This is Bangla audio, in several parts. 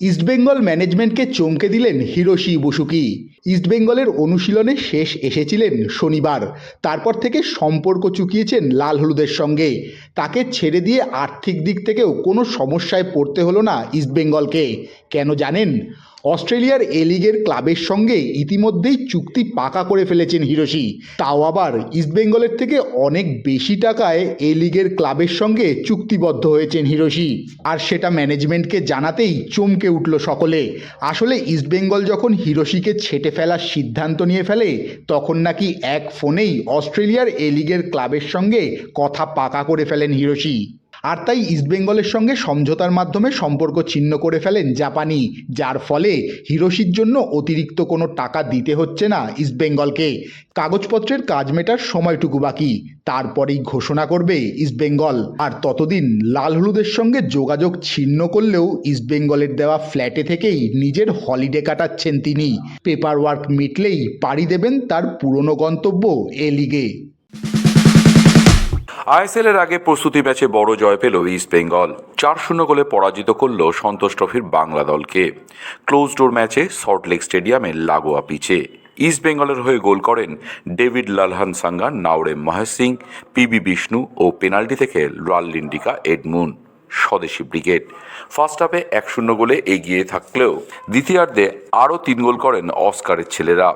ইস্টবেঙ্গল ম্যানেজমেন্টকে চমকে দিলেন হিরোশি বসুকি। ইস্টবেঙ্গলের অনুশীলনে শেষ এসেছিলেন শনিবার। তারপর থেকে সম্পর্ক চুকিয়েছেন লাল হলুদের সঙ্গে। তাকে ছেড়ে দিয়ে আর্থিক দিক থেকেও কোনো সমস্যায় পড়তে হলো না ইস্টবেঙ্গলকে কেন জানেন? অস্ট্রেলিয়ার এ লিগের ক্লাবের সঙ্গে ইতিমধ্যেই চুক্তি পাকা করে ফেলেছেন হিরোশি। তাও আবার ইস্টবেঙ্গলের থেকে অনেক বেশি টাকায় এ লিগের ক্লাবের সঙ্গে চুক্তিবদ্ধ হয়েছেন হিরোশি। আর সেটা ম্যানেজমেন্টকে জানাতেই চমকে উঠল সকলে। আসলে ইস্টবেঙ্গল যখন হিরোশিকে ছেটে ফেলার সিদ্ধান্ত নিয়ে ফেলে, তখন নাকি এক ফোনেই অস্ট্রেলিয়ার এ লিগের ক্লাবের সঙ্গে কথা পাকা করে ফেলেন হিরোশি। আর তাই ইস্টবেঙ্গলের সঙ্গে সমঝোতার মাধ্যমে সম্পর্ক ছিন্ন করে ফেলেন জাপানি, যার ফলে হিরোশির জন্য অতিরিক্ত কোনো টাকা দিতে হচ্ছে না ইস্টবেঙ্গলকে কাগজপত্রের কাজ মেটার সময়টুকু বাকি, তারপরেই ঘোষণা করবে ইস্টবেঙ্গল আর ততদিন লাল হলুদের সঙ্গে যোগাযোগ ছিন্ন করলেও ইস্টবেঙ্গলের দেওয়া ফ্ল্যাটে থেকেই নিজের হলিডে কাটাচ্ছেন তিনি। পেপার ওয়ার্ক মিটলেই পাড়ি দেবেন তার পুরনো গন্তব্য এ লিগে। আইএসএল এর আগে প্রস্তুতি ম্যাচে বড় জয় পেল ইস্ট বেঙ্গল। চার শূন্য গোলে পরাজিত করল সন্তোষ ট্রফির বাংলা দলকে। ক্লোজ ডোর ম্যাচে সল্টলেক স্টেডিয়ামে লাগোয়া পিচে। ইস্ট বেঙ্গলের হয়ে গোল করেন ডেভিড লালহান সাঙ্গা, নাওরে মহেশ সিং, পিবি বিষ্ণু ও পেনাল্টি থেকে Lal Lindika Edmund, Swadeshi brigade. First হাফে এক শূন্য গোলে এগিয়ে থাকলেও দ্বিতীয়ার্ধে আরও তিন গোল করেন অস্কারের ছেলেরা।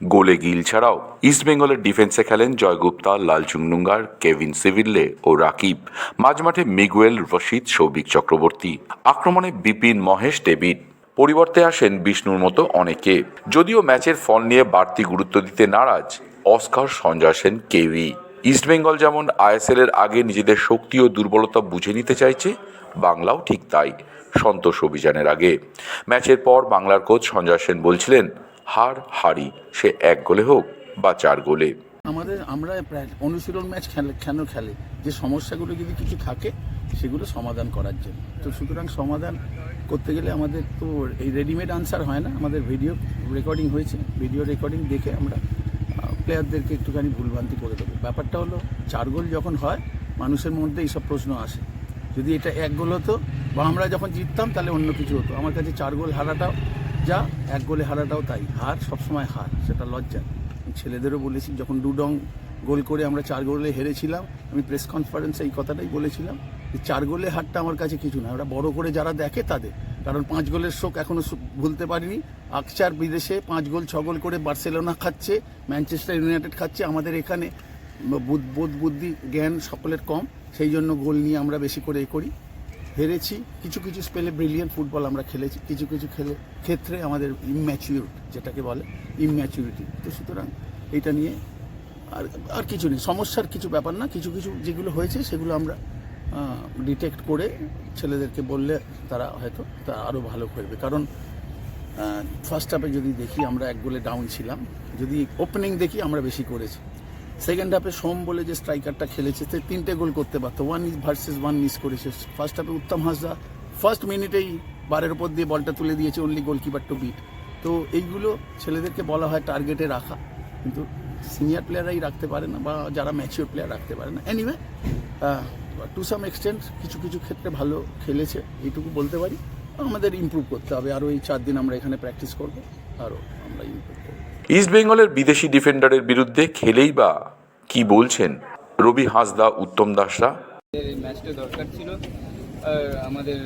গোলে গিল ছাড়াও ইস্টবেঙ্গলের ডিফেন্সে খেলেন Joy Gupta, Lalchungnunga Kevin Sibille ও রাকিব। মাঝমাঠে মিগুয়েল রশিদ সৌভিক চক্রবর্তী। আক্রমণে বিপিন মহেশ ডেভিড পরিবর্তে আসেন বিষ্ণুর মতো অনেকে। যদিও ম্যাচের ফল নিয়ে বাড়তি গুরুত্ব দিতে নারাজ অস্কার সঞ্জয় সেন কেভি ইস্টবেঙ্গল যেমন আইএসএল এর আগে নিজেদের শক্তি ও দুর্বলতা বুঝে নিতে চাইছে, বাংলাও ঠিক তাই, সন্তোষ অভিযানের আগে। ম্যাচের পর বাংলার কোচ সঞ্জয় সেন বলছিলেন হার হারি, সে এক গোলে হোক বা চার গোলে। আমাদের, আমরা প্রায় অনুশীলন ম্যাচ খেলে, কেন খেলে? যে সমস্যাগুলো যদি কিছু থাকে, সেগুলো সমাধান করার জন্য। তো সুতরাং সমাধান করতে গেলে আমাদের তো এই রেডিমেড আনসার হয় না। আমাদের ভিডিও রেকর্ডিং হয়েছে। ভিডিও রেকর্ডিং দেখে আমরা প্লেয়ারদেরকে একটুখানি ভুলভ্রান্তি করে দেবো। ব্যাপারটা হলো, চার গোল যখন হয়, মানুষের মধ্যে এইসব প্রশ্ন আসে। যদি এটা এক গোল হতো, বা আমরা যখন জিততাম, তাহলে অন্য কিছু হতো। আমার কাছে চার গোল হারাটাও যা এক গোলে হারাটাও তাই। হার সবসময় হার, সেটা লজ্জা। ছেলেদেরও বলেছি, যখন ডুডং গোল করে আমরা চার গোলে হেরেছিলাম, আমি প্রেস কনফারেন্সে এই কথাটাই বলেছিলাম যে চার গোলে হারটা আমার কাছে কিছু না। ওরা বড় করে যারা দেখে তাদের। কারণ পাঁচ গোলের শোক এখনও ভুলতে পারিনি। আকচার বিদেশে পাঁচ গোল, ছ গোল করে বার্সেলোনা খাচ্ছে, ম্যানচেস্টার ইউনাইটেড খাচ্ছে, আমাদের এখানে বুধ বোধ বুদ্ধি, জ্ঞান সকলের কম। সেই জন্য গোল নিয়ে আমরা বেশি করে এ করি। হেরেছি। কিছু কিছু স্পেলে ব্রিলিয়ান্ট ফুটবল আমরা খেলেছি। কিছু কিছু খেলে, ক্ষেত্রে আমাদের ইম্যাচিউর যেটাকে বলে ইম্যাচুরিটি তো সুতরাং এটা নিয়ে আর আর কিছু নেই। সমস্যার কিছু ব্যাপার না। কিছু কিছু যেগুলো হয়েছে সেগুলো আমরা ডিটেক্ট করে ছেলেদেরকে বললে তারা হয়তো তা আরও ভালো করবে। কারণ ফার্স্ট হাফে যদি দেখি আমরা এক গোলে ডাউন ছিলাম, যদি ওপেনিং দেখি আমরা বেশি করেছি। সেকেন্ড হাফে সোম বলে যে স্ট্রাইকারটা খেলেছে, সে তিনটে গোল করতে পারতো। ওয়ান ভার্সেস ওয়ান মিস করেছে। ফার্স্ট হাফে উত্তম হাসদা ফার্স্ট মিনিটেই বারের উপর দিয়ে বলটা তুলে দিয়েছে অনলি গোলকিপার টু বিট তো এইগুলো ছেলেদেরকে বলা হয় টার্গেটে রাখা। কিন্তু সিনিয়র প্লেয়াররাই রাখতে পারে না বা যারা ম্যাচিওর প্লেয়ার রাখতে পারে না। এনিওয়ে টু সাম এক্সটেন্ট কিছু কিছু ক্ষেত্রে ভালো খেলেছে, এইটুকু বলতে পারি। আমাদের ইমপ্রুভ করতে হবে। আরও এই চার দিন আমরা এখানে প্র্যাকটিস করব আরও আমরা ইমপ্রুভ করব। ইস্ট বেঙ্গলের বিদেশি ডিফেন্ডারের বিরুদ্ধে খেলেই বা কি বলছেন রবি হাঁসদা, উত্তম দাসরা? এই ম্যাচটা দরকার ছিল। আর আমাদের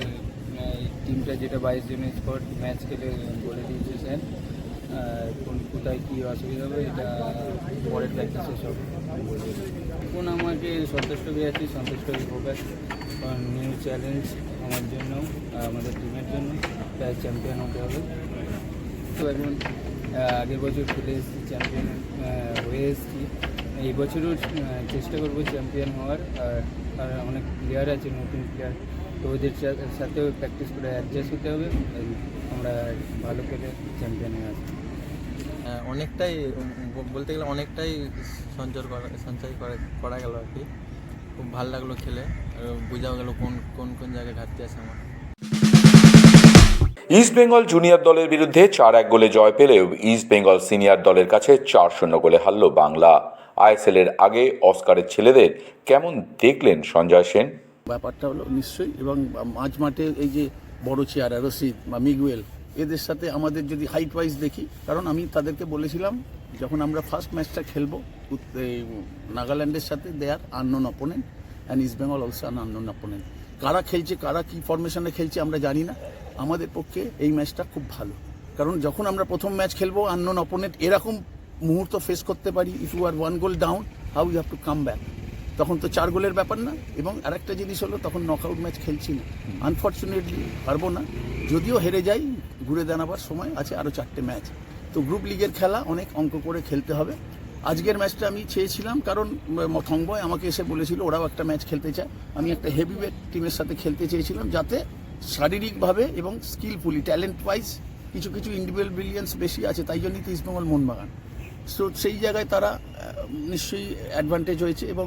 টিমটা যেটা বাইশ জনের স্পট ম্যাচ খেলে বলে দিয়েছে স্যার কোন, কোথায় কী অসুবিধা হবে, এটা পরের প্র্যাকটিসে সব। এখন আমাকে সন্তুষ্ট হয়ে আছি সন্তুষ্ট হয়ে ফোকাস কারণ নিউ চ্যালেঞ্জ আমার জন্য আমাদের টিমের জন্য। চ্যাম্পিয়ন হতে হবে। তো এখন আগের বছর খেলে এসেছি চ্যাম্পিয়ন হয়ে এসেছি। এই বছরও চেষ্টা করব চ্যাম্পিয়ন হওয়ার। আর অনেক প্লেয়ার আছে নতুন প্লেয়ার তো ওদের সাথেও প্র্যাকটিস করে অ্যাডজাস্ট হতে হবে। আমরা ভালো খেলে চ্যাম্পিয়ন হয়ে আসব। হ্যাঁ, অনেকটাই বলতে গেলে অনেকটাই সঞ্চয় করা সঞ্চয় করা গেল আর কি। খুব ভালো লাগল খেলে। বোঝাও গেল কোন কোন কোন জায়গায় ঘাটতি আছে আমার। ইস্ট বেঙ্গল জুনিয়র দলের বিরুদ্ধে চার এক গোলে জয় পেলেও ইস্ট বেঙ্গল সিনিয়র দলের কাছে চার শূন্য গোলে হারল বাংলা। আইএসএল এর আগে অস্কারের ছেলেদের কেমন দেখলেন সঞ্জয় সেন? ব্যাপারটা হলো নিশ্চয়ই এবং মাঝ মাঠে এই যে বড় চেয়ারা রশিদ বা মিগুয়েল, এদের সাথে আমাদের যদি হাইট ওয়াইজ দেখি, কারণ আমি তাদেরকে বলেছিলাম, যখন আমরা ফার্স্ট ম্যাচটা খেলব নাগাল্যান্ডের সাথে they are unknown opponent and East Bengal also an unknown opponent কারা খেলছে, কারা কী ফরমেশনে খেলছে আমরা জানি না। আমাদের পক্ষে এই ম্যাচটা খুব ভালো। কারণ যখন আমরা প্রথম ম্যাচ খেলব আননোন অপোনেন্ট এরকম মুহূর্ত ফেস করতে পারি if you are one goal down how you have to come back তখন তো চার গোলের ব্যাপার না, এবং আরেকটা জিনিস হলো, তখন নকআউট ম্যাচ খেলছি না। আনফর্চুনেটলি পারব না। যদিও হেরে যাই, ঘুরে দাঁড়াবার সময় আছে আরও চারটে ম্যাচ তো গ্রুপ লিগের খেলা অনেক অঙ্ক করে খেলতে হবে। আজকের ম্যাচটা আমি চেয়েছিলাম, কারণ থংবয় আমাকে এসে বলেছিল, ওরাও একটা ম্যাচ খেলতে চায়। আমি একটা হেভি ওয়েট টিমের সাথে খেলতে চেয়েছিলাম, যাতে শারীরিকভাবে এবং স্কিলফুলি ট্যালেন্ট ওয়াইজ কিছু কিছু ইন্ডিভিজুয়াল ব্রিলিয়েন্স বেশি আছে, তাই জন্যই তো ইস্টবেঙ্গল মোহনবাগান সো সেই জায়গায় তারা নিশ্চয়ই অ্যাডভান্টেজ হয়েছে এবং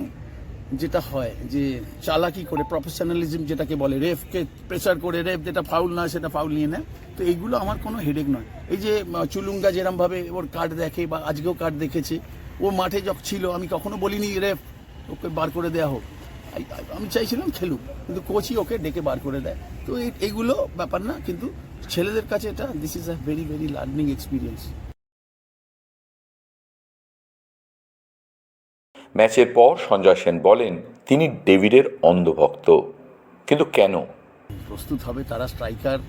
যেটা হয় যে চালাকি করে প্রফেশনালিজম যেটাকে বলে রেফকে প্রেসার করে রেফ যেটা ফাউল না সেটা ফাউল নিয়ে নেয়। তো এইগুলো আমার কোনো হেডেক নয়। এই যে চুলুঙ্গা যেরমভাবে ওর কার্ড দেখে বা আজকেও কার্ড দেখেছে, ও মাঠে যখন ছিল, আমি কখনো বলিনি রেফ ওকে বার করে দেওয়া হোক। আমি চাইছিলাম খেলুক কিন্তু কোচই ওকে ডেকে বার করে দেয়। তো এই- এইগুলো ব্যাপার না কিন্তু ছেলেদের কাছে এটা this is a very very learning experience ম্যাচের পর সঞ্জয় সেন বলেন তিনি ডেভিডের অন্ধভক্ত। কিন্তু কেন? প্রস্তুত হবে তারা স্ট্রাইকার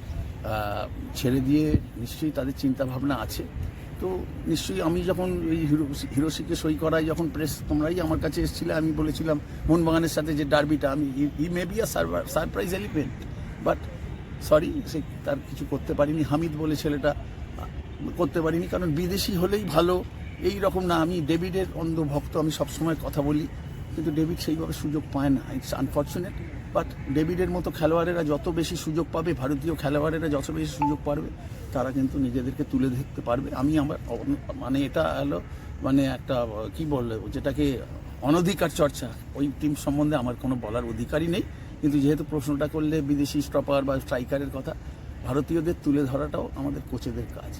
ছেড়ে দিয়ে নিশ্চয়ই তাদের চিন্তা ভাবনা আছে। তো নিশ্চয়ই আমি যখন এই হিরো হিরোশিকে সই করাই, যখন প্রেস তোমরাই আমার কাছে এসেছিলে, আমি বলেছিলাম মোহনবাগানের সাথে যে ডার্বিটা আমি ই may be a surprise element but sorry সে তার কিছু করতে পারিনি। হামিদ বলে ছেলেটা, করতে পারিনি, কারণ বিদেশি হলেই ভালো। এই রকম না, আমি ডেভিডের অন্ধ ভক্ত আমি সবসময় কথা বলি। কিন্তু ডেভিড সেইভাবে সুযোগ পায় না। ইটস আনফর্চুনেট বাট ডেভিডের মতো খেলোয়াড়েরা যত বেশি সুযোগ পাবে, ভারতীয় খেলোয়াড়েরা যত বেশি সুযোগ পাবে তারা কিন্তু নিজেদেরকে তুলে ধরতে পারবে। আমি আমার মানে এটা হলো মানে একটা, কি বললে যেটাকে অনধিকার চর্চা, ওই টিম সম্বন্ধে আমার কোনো বলার অধিকারই নেই। কিন্তু যেহেতু প্রশ্নটা করলে বিদেশি স্টপার বা স্ট্রাইকারের কথা, ভারতীয়দের তুলে ধরাটাও আমাদের কোচেদের কাজ।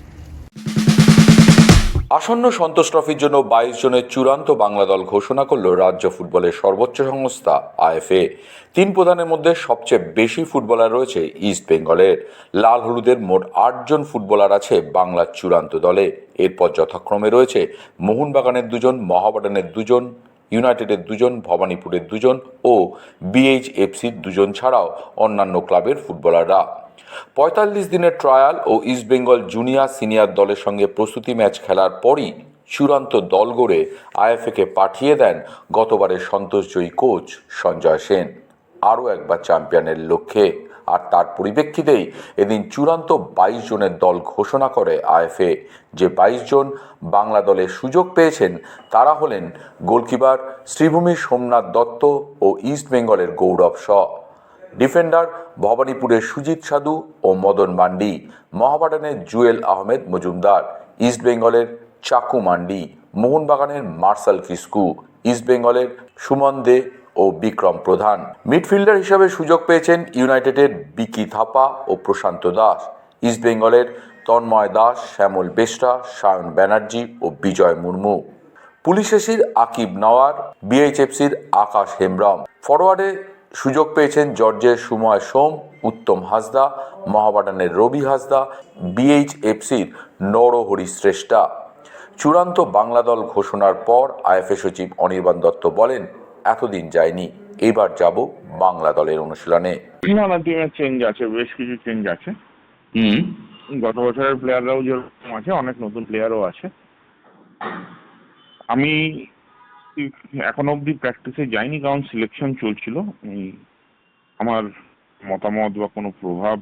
আসন্ন সন্তোষ ট্রফির জন্য বাইশ জনের চূড়ান্ত বাংলা দল ঘোষণা করল রাজ্য ফুটবলের সর্বোচ্চ সংস্থা, আইএফএ। তিন প্রধানের মধ্যে সবচেয়ে বেশি ফুটবলার রয়েছে ইস্ট বেঙ্গলের। লাল হলুদের মোট আটজন ফুটবলার আছে বাংলার চূড়ান্ত দলে। এরপর যথাক্রমে রয়েছে মোহনবাগানের দুজন মহাবাডানের দুজন ইউনাইটেডের দুজন, ভবানীপুরের দুজন ও বিএইচএফসির দুজন ছাড়াও অন্যান্য ক্লাবের ফুটবলাররা। পঁয়তাল্লিশ দিনের ট্রায়াল ও ইস্টবেঙ্গল জুনিয়র সিনিয়র দলের সঙ্গে প্রস্তুতি ম্যাচ খেলার পরই চূড়ান্ত দল গড়ে আইএফএকে পাঠিয়ে দেন গতবারের সন্তোষজয়ী কোচ সঞ্জয় সেন। আরও একবার চ্যাম্পিয়নের লক্ষ্যে আর তার পরিপ্রেক্ষিতেই এদিন চূড়ান্ত বাইশ জনের দল ঘোষণা করে আইএফএ। যে বাইশ জন বাংলা দলে সুযোগ পেয়েছেন, তারা হলেন গোলকিপার শ্রীভূমি সোমনাথ দত্ত ও ইস্ট বেঙ্গলের গৌরব শ। ডিফেন্ডার ভবানীপুরের সুজিত সাধু ও মদন মান্ডি। মহাবাডানের জুয়েল আহমেদ মজুমদার। ইস্ট বেঙ্গলের চাকু মান্ডি। মোহনবাগানের মার্শাল কিস্কু। ইস্ট বেঙ্গলের সুমন দে ও বিক্রম প্রধান। মিডফিল্ডার হিসাবে সুযোগ পেয়েছেন ইউনাইটেডের বিকি থাপা ও প্রশান্ত দাস। ইস্ট বেঙ্গলের তন্ময় দাস, শ্যামল বেস্টা সায়ন ব্যানার্জি ও বিজয় মুর্মু। পুলিশেসির আকিব নওয়ার, বিএইচএফসির আকাশ হেমব্রম। ফরওয়ার্ডে সুযোগ পেয়েছেন জর্জের সুময় সোম, উত্তম হাসদা, মহাবাডানের রবি হাসদা, বিএইচএফসির নরহরি শ্রেষ্ঠা। চূড়ান্ত বাংলা দল ঘোষণার পর আইএফএ সচিব অনির্বাণ দত্ত বলেন এতদিন যায়নি। এবার যাব বাংলা দলের অনুশীলনে। না না টিমের চেঞ্জ আছে বেশ কিছু চেঞ্জ আছে। গত বছরের প্লেয়াররাও যেরকম আছে অনেক নতুন প্লেয়ারও আছে। আমি এখন অবধি প্র্যাকটিসে যাইনি কারণ সিলেকশন চলছিল। আমার মতামত বা কোনো প্রভাব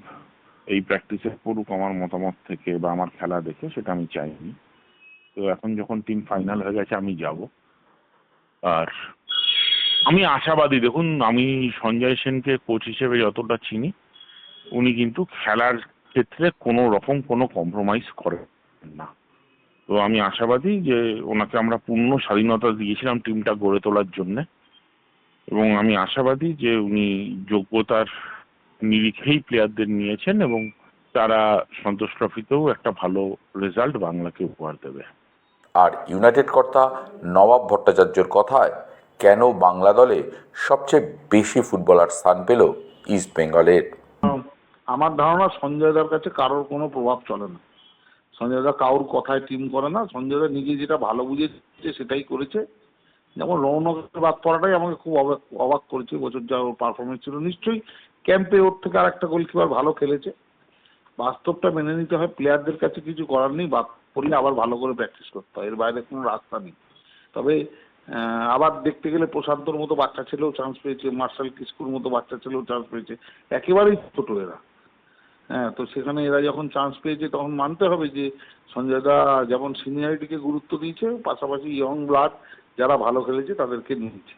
এই প্র্যাকটিসে পড়ুক আমার মতামত থেকে বা আমার খেলা দেখে সেটা আমি চাইনি। তো এখন যখন টিম ফাইনাল হয়ে গেছে আমি যাব। আর আমি আশাবাদী। দেখুন, আমি সঞ্জয় সেনকে কোচ হিসেবে যতটা চিনি, উনি কিন্তু খেলার ক্ষেত্রে কোনো রকম কোনো কম্প্রোমাইজ করেন না। তো আমি আশাবাদী যে ওনাকে আমরা পূর্ণ স্বাধীনতা দিয়েছিলাম টিমটা গড়ে তোলার জন্যে। এবং আমি আশাবাদী যে উনি যোগ্যতার নিরিখেই প্লেয়ারদের নিয়েছেন এবং তারা সন্তোষ ট্রফিতেও একটা ভালো রেজাল্ট বাংলাকে উপহার দেবে। আর ইউনাইটেড কর্তা নবাব ভট্টাচার্যর কথায় কেন বাংলা দলে সবচেয়ে বেশি ফুটবলার স্থান পেল ইস্ট বেঙ্গলের আমার ধারণা সঞ্জয় দার কাছে কারোর কোনো প্রভাব চলে না। সঞ্জয় দা কারোর কথায় টিম করে না। সঞ্জয় দা নিজে যেটা ভালো বুঝেছে সেটাই করেছে। যেমন রৌনকের বাদ পড়াটাই আমাকে খুব অবাক অবাক করেছে। বছর যা ওর পারফরমেন্স ছিল। নিশ্চয়ই ক্যাম্পে ওর থেকে আর একটা গোলকিপার ভালো খেলেছে। বাস্তবটা মেনে নিতে হয়। প্লেয়ারদের কাছে কিছু করার নেই। বাদ করলে আবার ভালো করে প্র্যাকটিস করতে হয়। এর বাইরে কোনো রাস্তা নেই। তবে আবার দেখতে গেলে প্রশান্তর মতো বাচ্চা ছেলেও চান্স পেয়েছে মার্শাল কিস্কুর মতো বাচ্চা ছেলেও চান্স পেয়েছে। একেবারেই ছোট এরা। হ্যাঁ তো সেখানে এরা যখন চান্স পেয়েছে, তখন মানতে হবে যে সঞ্জয় দা যেমন সিনিয়রিটিকে গুরুত্ব দিয়েছে, পাশাপাশি ইয়ং ব্লাড যারা ভালো খেলেছে, তাদেরকে নিয়েছে।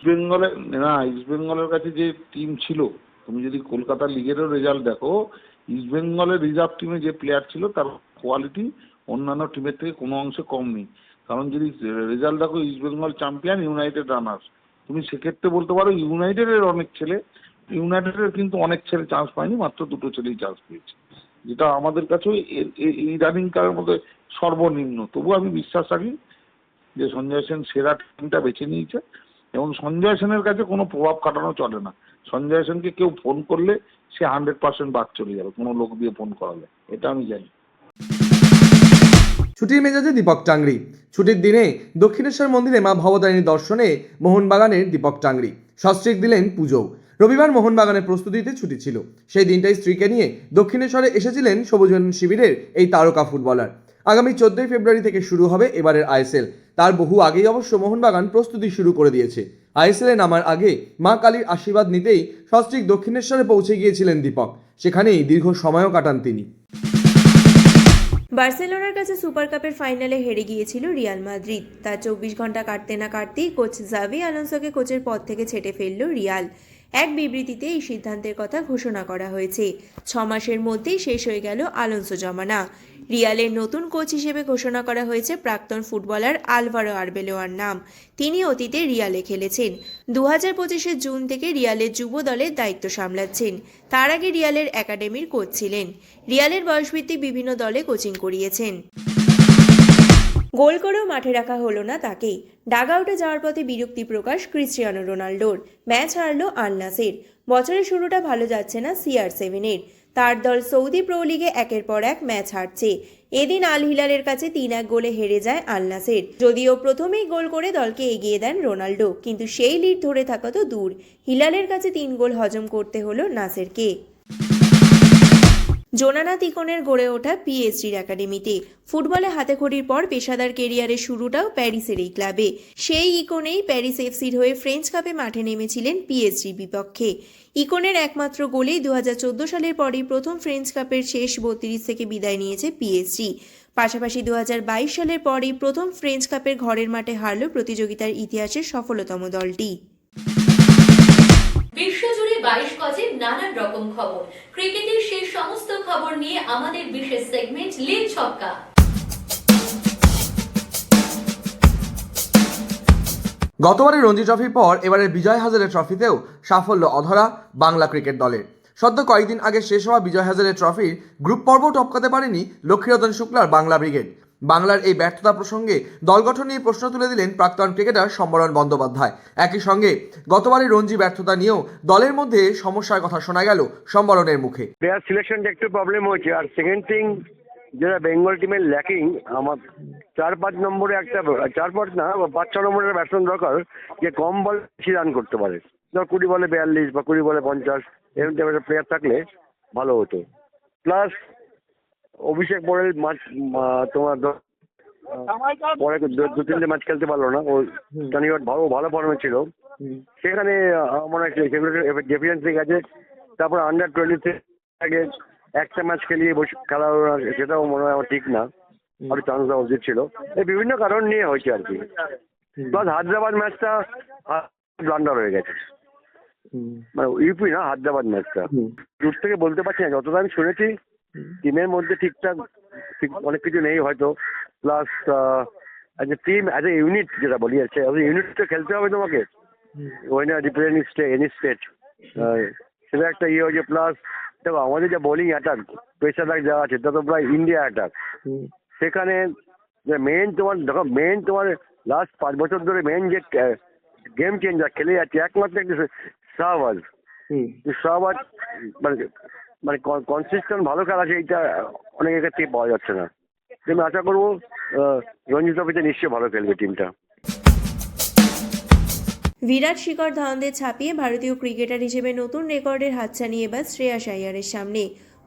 বেঙ্গলের না ইস্ট বেঙ্গলের কাছে যে টিম ছিল, তুমি যদি কলকাতা লিগেরও রেজাল্ট দেখো ইস্ট বেঙ্গলের রিজার্ভ টিমে যে প্লেয়ার ছিল, তার কোয়ালিটি অন্যান্য টিমের থেকে কোনো অংশে কম নেই। কারণ যদি রেজাল্ট দেখো East Bengal champion United runners তুমি সেক্ষেত্রে বলতে পারো ইউনাইটেডের অনেক ছেলে ইউনাইটেডের কিন্তু অনেক ছেলে চান্স পায়নি, মাত্র দুটো ছেলেই চান্স পেয়েছে। যেটা আমাদের কাছেও কারের মধ্যে সর্বনিম্ন। তবু আমি বিশ্বাস রাখি যে সঞ্জয় সেন সেরা টিমটা বেছে নিয়েছে এবং সঞ্জয় সেনের কাছে কোনো প্রভাব খাটানো চলে না। সঞ্জয় সেনকে কেউ ফোন করলে সে হান্ড্রেড পার্সেন্ট বাদ চলে যাবে, কোনো লোক দিয়ে ফোন করালে। এটা আমি জানি। ছুটির মেজাজে দীপক টাংরি ছুটির দিনে দক্ষিণেশ্বর মন্দিরে মা ভবতারিণী দর্শনে মোহনবাগানের দীপক টাংরি সস্ত্রিক দিলেন পুজো। রবিবার মোহনবাগানের প্রস্তুতিতে ছুটি ছিল। সেই দিনটাই স্ত্রীকে নিয়ে দক্ষিণেশ্বরে এসেছিলেন সবুজন শিবিরের এই তারকা ফুটবলার। আগামী চোদ্দই ফেব্রুয়ারি থেকে শুরু হবে এবারের আইএসএল। তার বহু আগেই অবশ্য মোহনবাগান প্রস্তুতি শুরু করে দিয়েছে। আইএসএলে নামার আগে মা কালীর আশীর্বাদ নিতেই সস্ত্রিক দক্ষিণেশ্বরে পৌঁছে গিয়েছিলেন দীপক। সেখানেই দীর্ঘ সময়ও কাটান তিনি। বার্সেলোনার কাছে সুপার কাপের ফাইনালে হেরে গিয়েছিল রিয়াল মাদ্রিদ। তার চব্বিশ ঘণ্টা কাটতে না কাটতেই কোচ জাভি আলোনসোকে কোচের পদ থেকে ছেটে ফেলল রিয়াল। এক বিবৃতিতে এই সিদ্ধান্তের কথা ঘোষণা করা হয়েছে। ছ মাসের মধ্যেই শেষ হয়ে গেল আলোনসো জমানা। রিয়ালের নতুন কোচ হিসেবে ঘোষণা করা হয়েছে প্রাক্তন ফুটবলার আলভারো আরবেলোয়ার নাম। তিনি অতীতে রিয়ালে খেলেছেন। দু হাজার পঁচিশের জুন থেকে রিয়ালের যুব দলের দায়িত্ব সামলাচ্ছেন। তার আগে রিয়ালের একাডেমির কোচ ছিলেন। রিয়ালের বয়সভিত্তিক বিভিন্ন দলে কোচিং করিয়েছেন। গোল করেও মাঠে রাখা হলো না তাকে ডাগআউটে যাওয়ার পথে বিরক্তি প্রকাশ ক্রিস্টিয়ানো রোনাল্ডোর। ম্যাচ হারল আল নাসের। বছরের শুরুটা ভালো যাচ্ছে না সিআর সেভেনের। তার দল সৌদি প্রো লিগে একের পর এক ম্যাচ হারছে। এদিন আল হিলালের কাছে তিন এক গোলে হেরে যায় আল নাসের। যদিও প্রথমেই গোল করে দলকে এগিয়ে দেন রোনাল্ডো, কিন্তু সেই লিড ধরে থাকা তো দূর। হিলালের কাছে তিন গোল হজম করতে হলো নাসেরকে। জোনানাথ ইকনের গড়ে ওঠা পিএসজির একাডেমিতে। ফুটবলে হাতেখড়ির পর পেশাদার কেরিয়ারের শুরুটাও প্যারিসের এই ক্লাবে। সেই ইকনেই প্যারিস এফসির হয়ে ফ্রেঞ্চ কাপে মাঠে নেমেছিলেন পিএসজির বিপক্ষে। ইকনের একমাত্র গোলেই দু হাজার চোদ্দ সালের পরই প্রথম ফ্রেঞ্চ কাপের শেষ বত্রিশ থেকে বিদায় নিয়েছে পিএসজি। পাশাপাশি দু হাজার বাইশ সালের পরই প্রথম ফ্রেঞ্চ কাপের ঘরের মাঠে হারল প্রতিযোগিতার ইতিহাসের সফলতম দলটি। বিশ্বজুড়ে বাইশ গজের নানান রকম খবর। ক্রিকেটের সেই সমস্ত খবর নিয়ে আমাদের বিশেষ সেগমেন্ট লিগ ছক্কা গতবারের রঞ্জি ট্রফির পর এবারের বিজয় হাজারে ট্রফিতেও সাফল্য অধরা বাংলা ক্রিকেট দলের। সদ্য কয়েকদিন আগে শেষ হওয়া বিজয় হাজারে ট্রফির গ্রুপ পর্ব টপকাতে পারেনি লক্ষ্মীরতন শুক্লার বাংলা ব্রিগেড। বাংলার এই ব্যর্থতা প্রসঙ্গে দল গঠন নিয়ে প্রশ্ন তুলে দিলেন প্রাক্তন ক্রিকেটার সম্বরণ বন্দ্যোপাধ্যায়। একই সঙ্গে গতবারের রঞ্জি ব্যর্থতা নিয়েও দলের মধ্যে সমস্যার কথা শোনা গেল সম্বরণের মুখে। প্লেয়ার সিলেকশনটা একটু প্রবলেম হয়েছে। আর সেকেন্ড থিং যেটা বেঙ্গল টিমের ল্যাকিং আমার চার পাঁচ নম্বরে একটা, চার পাঁচ না, পাঁচ ছ নম্বরের ব্যাটসম্যান দরকার যে কম বল বেশি রান করতে পারে। ধর কুড়ি বলে বিয়াল্লিশ বা কুড়ি বলে পঞ্চাশ, এরকম টাইপের প্লেয়ার থাকলে ভালো হতো। প্লাস অভিষেক পরেল মাঠ তোমার ধর- পরে দু- তিনটে ম্যাচ খেলতে পারল না। ও শনিবার ভালো ভালো ফর্মে ছিল। সেখানে আমার সেগুলো ডেফিনেটলি গেছে তারপর আন্ডার টোয়েন্টি আগে একটা ম্যাচ খেলিয়ে বসে খেলা সেটাও মনে হয় আমার ঠিক না। আরও চান্স দেওয়া উচিত ছিল। এই বিভিন্ন কারণ নিয়ে হয়েছে আর কি। প্লাস হায়দ্রাবাদ ম্যাচটা ব্লান্ডার হয়ে গেছে। মানে ইউপি না হায়দ্রাবাদ ম্যাচটা দূর থেকে বলতে পারছি না যতটা আমি শুনেছি টিমের মধ্যে ঠিকঠাক ঠিক অনেক কিছু নেই হয়তো। Plus as a team as a unit যেটা বলি আছে ইউনিট তো খেলতে হবে তোমাকে। When representing ste any state সেটা একটা ইয়ে হয়েছে প্লাস দেখো আমাদের যে বোলিং অ্যাটাক পেশাদার যা আছে তা তো প্রায় ইন্ডিয়া অ্যাটাক সেখানে মেন তোমার দেখো মেন তোমার লাস্ট পাঁচ বছর ধরে মেন যে গেম চেঞ্জার খেলে যাচ্ছে একমাত্র একটা শাহবাজ শাহবাজ মানে মানে কনসিস্টেন্ট ভালো খেলা এইটা অনেকের ক্ষেত্রে পাওয়া যাচ্ছে না। আমি আশা করব রঞ্জি ট্রফিতে নিশ্চয়ই ভালো খেলবে টিমটা বিরাট শিখর ধাওয়ানদের ছাপিয়ে ভারতীয় ক্রিকেটার হিসেবে নতুন রেকর্ডের হাতছানি এবার শ্রেয়াস আইয়ারের সামনে।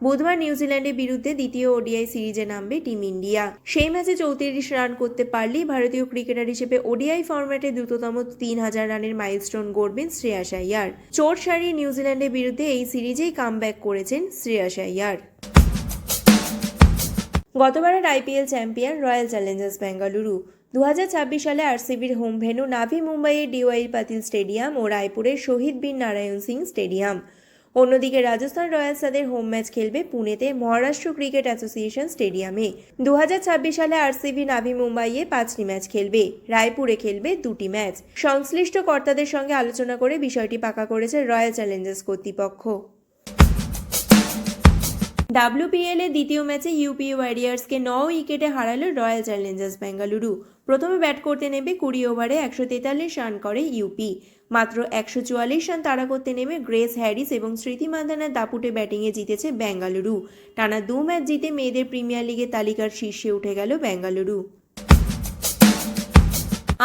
বুধবার নিউজিল্যান্ডের বিরুদ্ধে দ্বিতীয় ওডিআই সিরিজে নামবে টিম ইন্ডিয়া। সেই ম্যাচে চৌত্রিশ রান করতে পারলেই ভারতীয় ক্রিকেটার হিসেবে ওডিআই ফরম্যাটে দ্রুততম তিন হাজার রানের মাইলস্টোন গড়বেন শ্রেয়াস আইয়ার চোট সারিয়ে নিউজিল্যান্ডের বিরুদ্ধে এই সিরিজেই কামব্যাক করেছেন শ্রেয়াস আইয়ার গতবারের IPL champion Royal Challengers Bengaluru. দু হাজার ছাব্বিশ সালে আরসিবির হোম ভেন্যু নাভি মুম্বাইয়ের ডিওয়াই পাতিল স্টেডিয়াম ও রায়পুরের শহীদ বীর নারায়ণ সিং স্টেডিয়াম। অন্যদিকে রাজস্থান রয়্যালস তাদের হোম ম্যাচ খেলবে পুনেতে মহারাষ্ট্র ক্রিকেট অ্যাসোসিয়েশন স্টেডিয়ামে। দুহাজার ছাব্বিশ সালে আরসিবি নাভি মুম্বাইয়ে পাঁচটি ম্যাচ খেলবে। রায়পুরে খেলবে দুটি ম্যাচ সংশ্লিষ্ট কর্তাদের সঙ্গে আলোচনা করে বিষয়টি পাকা করেছে রয়্যাল চ্যালেঞ্জার্স কর্তৃপক্ষ। ডাব্লিউপিএল এর দ্বিতীয় ম্যাচে ইউপি ওয়ারিয়ার্সকে ন উইকেটে হারালো রয়্যাল চ্যালেঞ্জার্স বেঙ্গালুরু। প্রথমে ব্যাট করতে নেবে কুড়ি ওভারে একশো তেতাল্লিশ রান করে ইউপি মাত্র একশো চুয়াল্লিশ রান তাড়া করতে নেমে গ্রেস হ্যারিস এবং স্মৃতি মান্ধানার দাপুটে ব্যাটিংয়ে জিতেছে বেঙ্গালুরু। টানা দু ম্যাচ জিতে মেয়েদের প্রিমিয়ার লিগের তালিকার শীর্ষে উঠে গেল বেঙ্গালুরু।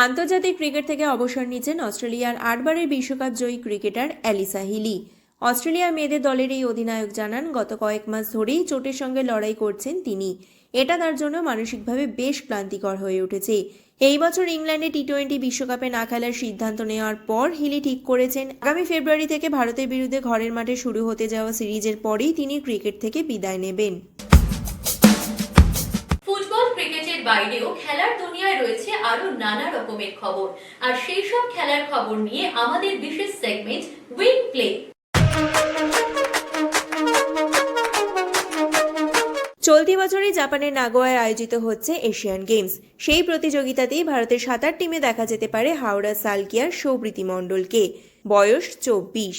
আন্তর্জাতিক ক্রিকেট থেকে অবসর নিচ্ছেন অস্ট্রেলিয়ার আটবারের বিশ্বকাপ জয়ী ক্রিকেটার অ্যালিসা হিলি। অস্ট্রেলিয়ার মেয়েদের দলের এই অধিনায়ক জানান, গত কয়েক মাস ধরেই চোটের সঙ্গে লড়াই করছেন তিনি। এটা তার জন্য মানসিকভাবে বেশ ক্লান্তিকর হয়ে উঠেছে। এই বছর ইংল্যান্ডে টি টোয়েন্টি বিশ্বকাপে না খেলার সিদ্ধান্ত নেওয়ার পর হিলি ঠিক করেছেন। আগামী ফেব্রুয়ারি থেকে ভারতের বিরুদ্ধে ঘরের মাঠে শুরু হতে যাওয়া সিরিজের পরেই তিনি ক্রিকেট থেকে বিদায় নেবেন। ফুটবল, ক্রিকেটের বাইরেও খেলার দুনিয়ায় রয়েছে আরও নানা রকমের খবর। আর সেই সব খেলার খবর নিয়ে আমাদের বিশেষ সেগমেন্ট প্লে চলতি বছরই জাপানের নাগোয়ায় আয়োজিত হচ্ছে এশিয়ান গেমস। সেই প্রতিযোগিতাতেই ভারতের সাঁতার টিমে দেখা যেতে পারে হাওড়া সালকিয়ার সৌপ্রীতি মণ্ডলকে। বয়স চব্বিশ।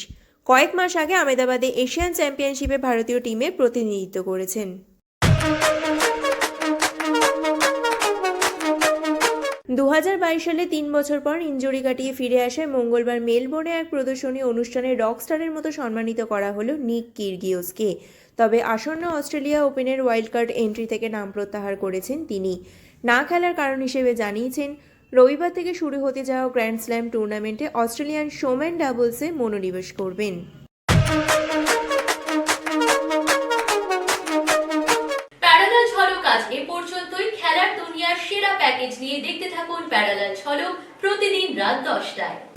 কয়েক মাস আগে আমেদাবাদে এশিয়ান চ্যাম্পিয়নশিপে ভারতীয় টিমে প্রতিনিধিত্ব করেছেন। দু হাজার বাইশ সালে তিন বছর পর ইঞ্জুরি কাটিয়ে ফিরে আসায় মঙ্গলবার মেলবোর্নে এক প্রদর্শনী অনুষ্ঠানে রকস্টারের মতো সম্মানিত করা হলো নিক কিরগিওসকে। তবে আসন্ন অস্ট্রেলিয়া ওপেনের ওয়াইল্ড কার্ড এন্ট্রি থেকে নাম প্রত্যাহার করেছেন তিনি। না খেলার কারণ হিসেবে জানিয়েছেন, রবিবার থেকে শুরু হতে যাওয়া গ্র্যান্ড স্ল্যাম টুর্নামেন্টে অস্ট্রেলিয়ান শোম্যান ডাবলসে মনোনিবেশ করবেন। সেরা প্যাকেজ নিয়ে দেখতে থাকুন প্যারালাল ঝলক প্রতিদিন রাত দশটায়।